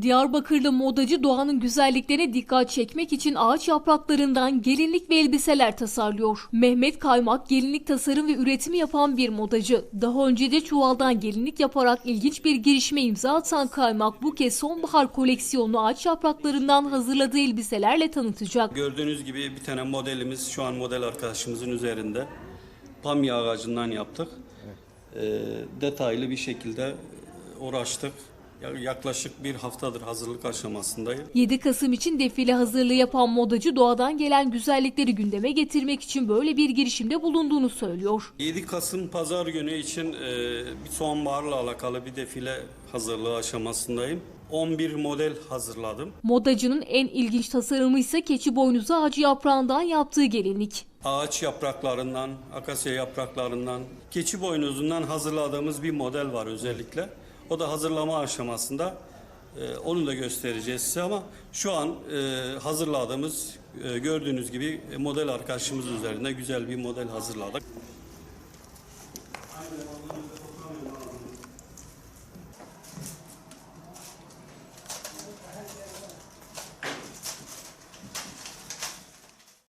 Diyarbakırlı modacı doğanın güzelliklerine dikkat çekmek için ağaç yapraklarından gelinlik ve elbiseler tasarlıyor. Mehmet Kaymak gelinlik tasarım ve üretimi yapan bir modacı. Daha önce de çuvaldan gelinlik yaparak ilginç bir girişime imza atan Kaymak bu kez sonbahar koleksiyonunu ağaç yapraklarından hazırladığı elbiselerle tanıtacak. Gördüğünüz gibi bir tane modelimiz şu an model arkadaşımızın üzerinde. Pamya ağacından yaptık. Ee, detaylı bir şekilde uğraştık. Ya- Yaklaşık bir haftadır hazırlık aşamasındayım. 7 Kasım için defile hazırlığı yapan modacı doğadan gelen güzellikleri gündeme getirmek için böyle bir girişimde bulunduğunu söylüyor. 7 Kasım Pazar günü için e, bir sonbaharla alakalı bir defile hazırlığı aşamasındayım. 11 model hazırladım. Modacının en ilginç tasarımı ise keçi boynuzu ağacı yaprağından yaptığı gelinlik. Ağaç yapraklarından, akasya yapraklarından, keçi boynuzundan hazırladığımız bir model var özellikle. O da hazırlama aşamasında. Ee, onu da göstereceğiz size ama şu an e, hazırladığımız e, gördüğünüz gibi model arkadaşımız üzerinde güzel bir model hazırladık.